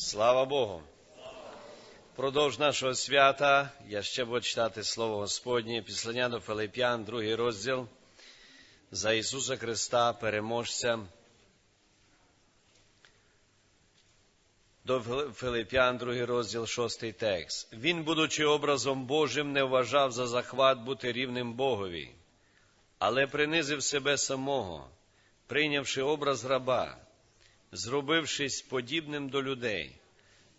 Слава Богу! Продовж нашого свята я ще буду читати Слово Господнє, післання до Филип'ян, другий розділ за Ісуса Христа, переможця. До Филип'ян, другий розділ, шостий текст. Він, будучи образом Божим, не вважав за захват бути рівним Богові, але принизив себе самого, прийнявши образ раба зробившись подібним до людей,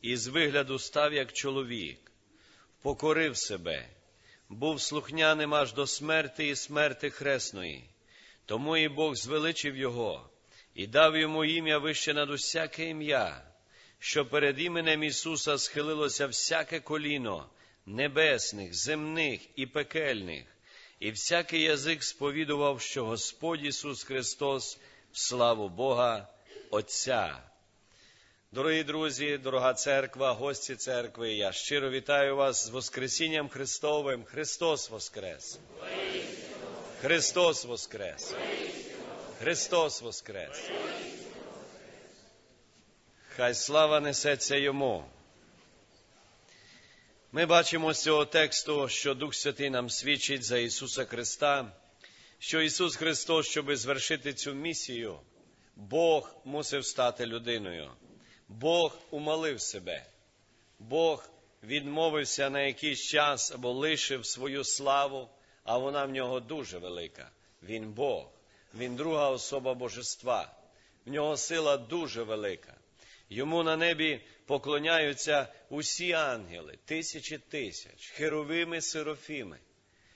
і з вигляду став як чоловік, покорив себе, був слухняним аж до смерти і смерти хресної, тому і Бог звеличив його і дав йому ім'я вище над усяке ім'я, що перед іменем Ісуса схилилося всяке коліно небесних, земних і пекельних, і всякий язик сповідував, що Господь Ісус Христос, в славу Бога. Отця. Дорогі друзі, дорога церква, гості церкви, я щиро вітаю вас з Воскресінням Христовим. Христос Воскрес! Христос Воскрес! Христос Воскрес! Хай слава несеться йому. Ми бачимо з цього тексту, що Дух Святий нам свідчить за Ісуса Христа, що Ісус Христос, щоб звершити цю місію, Бог мусив стати людиною. Бог умалив себе. Бог відмовився на якийсь час або лишив свою славу, а вона в нього дуже велика. Він Бог, він друга особа божества. В нього сила дуже велика. Йому на небі поклоняються усі ангели, тисячі тисяч, херовими серафіми.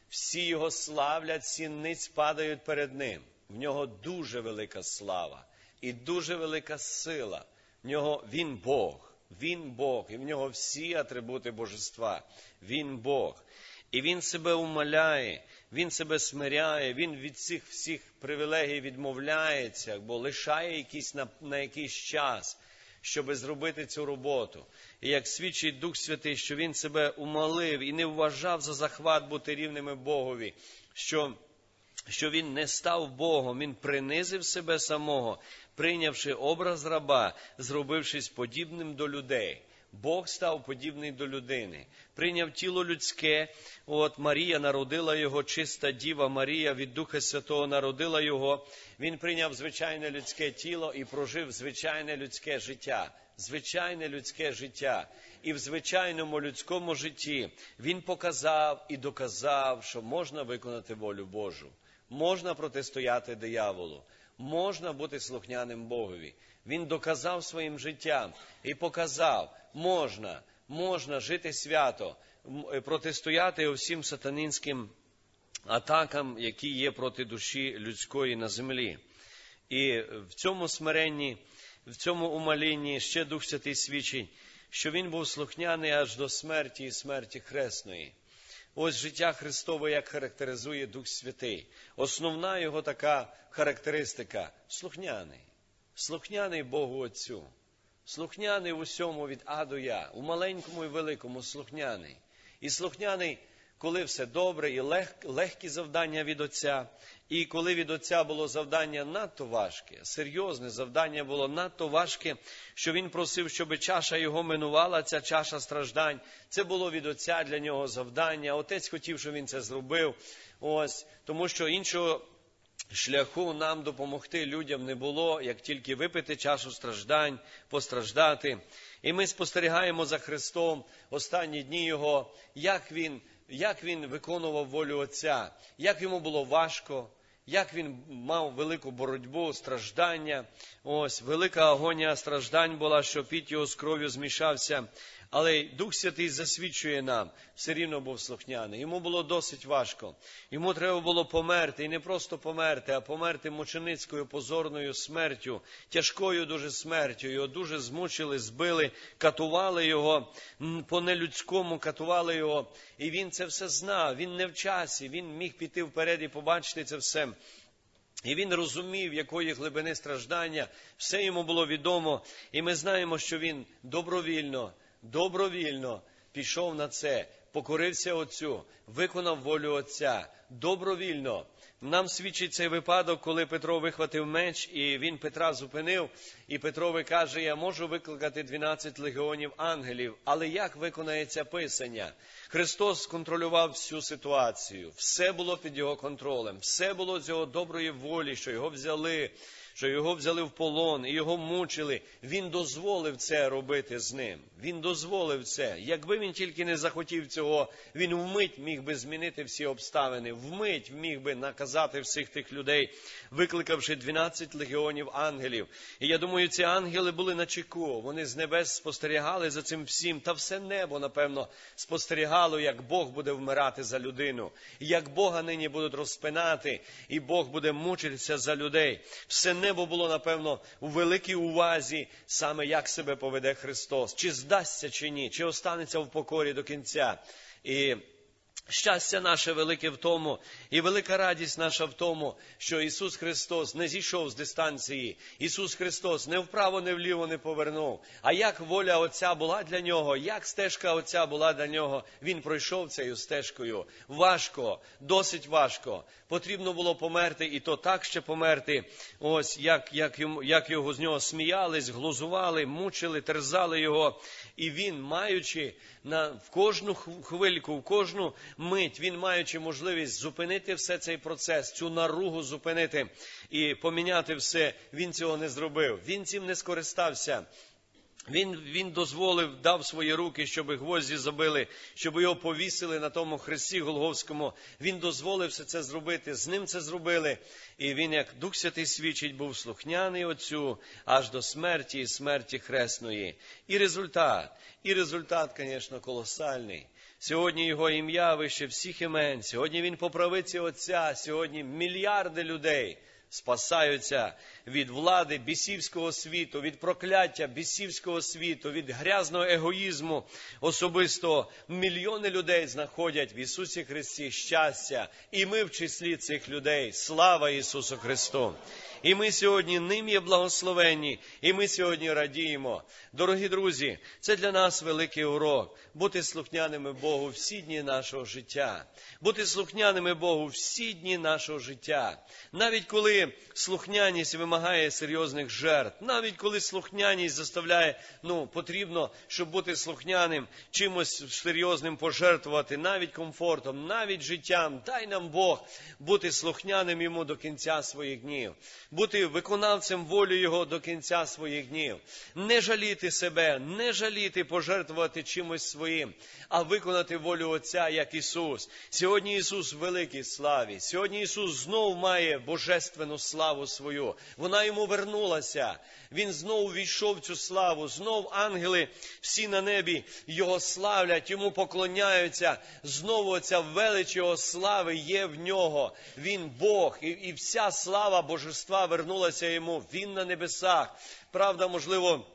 Всі його славлять, сінниць падають перед ним. В нього дуже велика слава і дуже велика сила. В нього Він Бог, Він Бог, і в нього всі атрибути божества. Він Бог. І Він себе умаляє, Він себе смиряє, Він від цих всіх привілегій відмовляється, бо лишає якийсь на, на якийсь час, щоб зробити цю роботу. І як свідчить Дух Святий, що Він себе умалив і не вважав за захват бути рівними Богові. що що він не став Богом, він принизив себе самого, прийнявши образ раба, зробившись подібним до людей. Бог став подібний до людини, прийняв тіло людське. От Марія народила його, чиста діва Марія від Духа Святого народила його. Він прийняв звичайне людське тіло і прожив звичайне людське життя, звичайне людське життя. І в звичайному людському житті він показав і доказав, що можна виконати волю Божу можна протистояти дияволу, можна бути слухняним Богові. Він доказав своїм життям і показав, можна, можна жити свято, е, протистояти усім сатанинським атакам, які є проти душі людської на землі. І в цьому смиренні, в цьому умалінні ще Дух Святий свідчить, що він був слухняний аж до смерті і смерті хресної. Ось життя Христове, як характеризує Дух Святий. Основна його така характеристика слухняний, слухняний Богу Отцю, слухняний в усьому від А до Я, у маленькому і великому слухняний. І слухняний коли все добре і лег, легкі завдання від Отця, і коли від Отця було завдання надто важке, серйозне завдання було надто важке, що він просив, щоб чаша його минувала, ця чаша страждань. Це було від Отця для нього завдання. Отець хотів, щоб він це зробив. Ось, тому що іншого. Шляху нам допомогти людям не було, як тільки випити чашу страждань, постраждати. І ми спостерігаємо за Христом останні дні Його, як Він як він виконував волю Отця, як йому було важко, як він мав велику боротьбу, страждання. Ось велика агонія страждань була, що під його з кров'ю змішався. Але Дух Святий засвідчує нам, все рівно був слухняний. Йому було досить важко. Йому треба було померти, і не просто померти, а померти мученицькою позорною смертю, тяжкою дуже смертю. Його дуже змучили, збили, катували його по нелюдському, катували його. І він це все знав. Він не в часі, він міг піти вперед і побачити це все. І він розумів, якої глибини страждання, все йому було відомо, і ми знаємо, що він добровільно добровільно пішов на це, покорився Отцю, виконав волю Отця. Добровільно. Нам свідчить цей випадок, коли Петро вихватив меч, і він Петра зупинив, і Петрові каже: Я можу викликати 12 легіонів ангелів, але як виконається Писання? Христос контролював всю ситуацію, все було під його контролем, все було з його доброї волі, що його взяли що його взяли в полон і його мучили. Він дозволив це робити з ним. Він дозволив це. Якби він тільки не захотів цього, він вмить міг би змінити всі обставини, вмить міг би наказати всіх тих людей, викликавши 12 легіонів ангелів. І я думаю, ці ангели були на чеку. Вони з небес спостерігали за цим всім, та все небо, напевно, спостерігало, як Бог буде вмирати за людину, як Бога нині будуть розпинати, і Бог буде мучитися за людей. Все небо було, напевно, у великій увазі, саме як себе поведе Христос, чи здасться, чи ні, чи останеться в покорі до кінця. І Щастя наше велике в тому, і велика радість наша в тому, що Ісус Христос не зійшов з дистанції. Ісус Христос не вправо, не вліво не повернув. А як воля Отця була для нього, як стежка Отця була для нього, Він пройшов цією стежкою. Важко, досить важко. Потрібно було померти, і то так ще померти. Ось як як, йому, як його з нього сміялись, глузували, мучили, терзали його. І він, маючи на в кожну хвильку, в кожну мить, він маючи можливість зупинити все цей процес, цю наругу зупинити і поміняти все, він цього не зробив. Він цим не скористався. Він він дозволив, дав свої руки, щоб гвозді забили, щоб його повісили на тому хресті Голговському. Він дозволив все це зробити. З ним це зробили. І він, як Дух Святий свідчить, був слухняний Отцю аж до смерті і смерті хресної. І результат, і результат, звісно, колосальний. Сьогодні його ім'я вище всіх імен. Сьогодні він по правиці Отця, сьогодні мільярди людей спасаються від влади бісівського світу, від прокляття бісівського світу, від грязного егоїзму особисто мільйони людей знаходять в Ісусі Христі щастя, і ми в числі цих людей. Слава Ісусу Христу! І ми сьогодні ним є благословенні, і ми сьогодні радіємо. Дорогі друзі, це для нас великий урок бути слухняними Богу всі дні нашого життя, бути слухняними Богу всі дні нашого життя, навіть коли слухняність вимагає серйозних жертв, навіть коли слухняність заставляє, ну потрібно, щоб бути слухняним, чимось серйозним пожертвувати, навіть комфортом, навіть життям. Дай нам Бог бути слухняним йому до кінця своїх днів бути виконавцем волі Його до кінця своїх днів, не жаліти себе, не жаліти, пожертвувати чимось своїм, а виконати волю Отця, як Ісус. Сьогодні Ісус в великій славі. Сьогодні Ісус знов має божественну славу свою. Вона йому вернулася. Він знову війшов в цю славу, знов ангели всі на небі Його славлять, йому поклоняються. Знову ця велич Його слави є в нього. Він Бог, і, і вся слава божества вернулася йому. Він на небесах. Правда, можливо.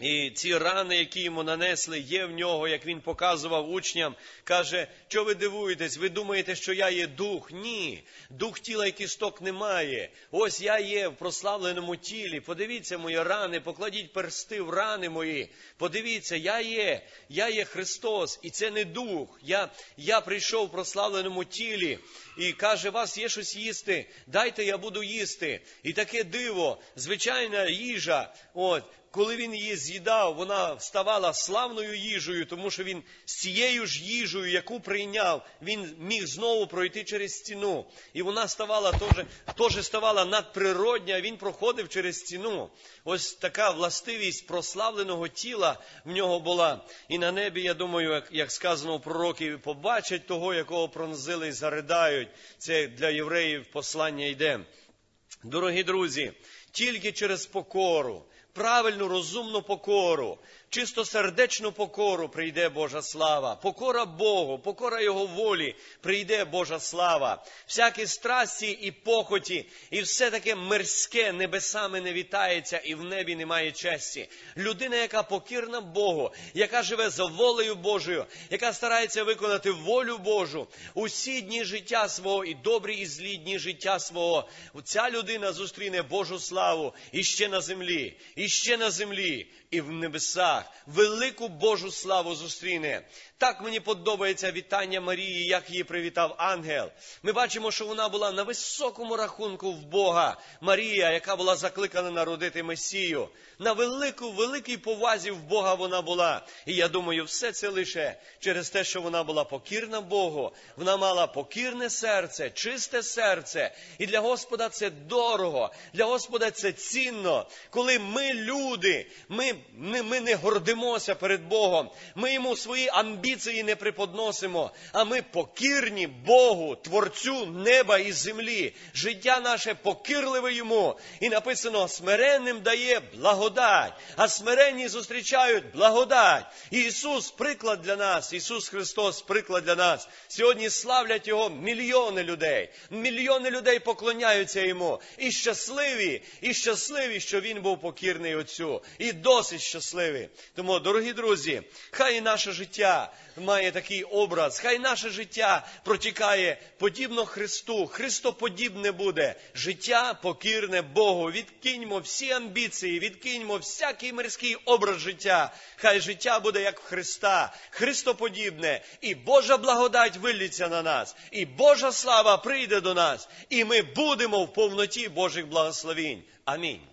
І ці рани, які йому нанесли, є в нього, як він показував учням, каже, що ви дивуєтесь, ви думаєте, що я є дух? Ні, дух тіла і кісток немає. Ось я є в прославленому тілі. Подивіться мої рани, покладіть персти в рани мої. Подивіться, я є, я є Христос, і це не дух. Я я прийшов в прославленому тілі і каже, вас є щось їсти, дайте я буду їсти. І таке диво, звичайна їжа. от, коли він її з'їдав, вона ставала славною їжею, тому що він з цією ж їжею, яку прийняв, він міг знову пройти через стіну. І вона ставала теж, теж ставала надприродня, він проходив через стіну. Ось така властивість прославленого тіла в нього була. І на небі, я думаю, як, сказано у пророків, побачать того, якого пронзили і заридають. Це для євреїв послання йде. Дорогі друзі, тільки через покору правильну, розумну покору, чистосердечну покору прийде Божа слава, покора Богу, покора Його волі, прийде Божа слава, всякі страсті і похоті, і все таке мирське небесами не вітається, і в небі немає честі. Людина, яка покірна Богу, яка живе за волею Божою, яка старається виконати волю Божу, усі дні життя свого і добрі, і злі дні життя свого, ця людина зустріне Божу славу іще на землі. і ще на землі, і в небесах велику Божу славу зустріне. Так мені подобається вітання Марії, як її привітав ангел. Ми бачимо, що вона була на високому рахунку в Бога. Марія, яка була закликана народити Месію. На велику, великій повазі в Бога вона була. І я думаю, все це лише через те, що вона була покірна Богу. Вона мала покірне серце, чисте серце. І для Господа це дорого, для Господа це цінно. Коли ми люди, ми, ми, ми не гордимося перед Богом, ми йому свої амбіції не приподносимо, а ми покірні Богу, Творцю неба і землі. Життя наше покірливе йому. І написано: смиренним дає благодать, а смиренні зустрічають благодать. Ісус приклад для нас, Ісус Христос приклад для нас. Сьогодні славлять Його мільйони людей. Мільйони людей поклоняються йому. І щасливі, і щасливі, що він був покірний Отцю. І досить щасливі. Тому, дорогі друзі, хай наше життя має такий образ, хай наше життя протікає подібно Христу. Христоподібне буде. Життя покірне Богу. Відкиньмо всі амбіції, відкиньмо всякий мирський образ життя. Хай життя буде як в Христа, Христоподібне, і Божа благодать виллється на нас, і Божа слава прийде до нас, і ми будемо в повноті Божих благословінь. Амінь.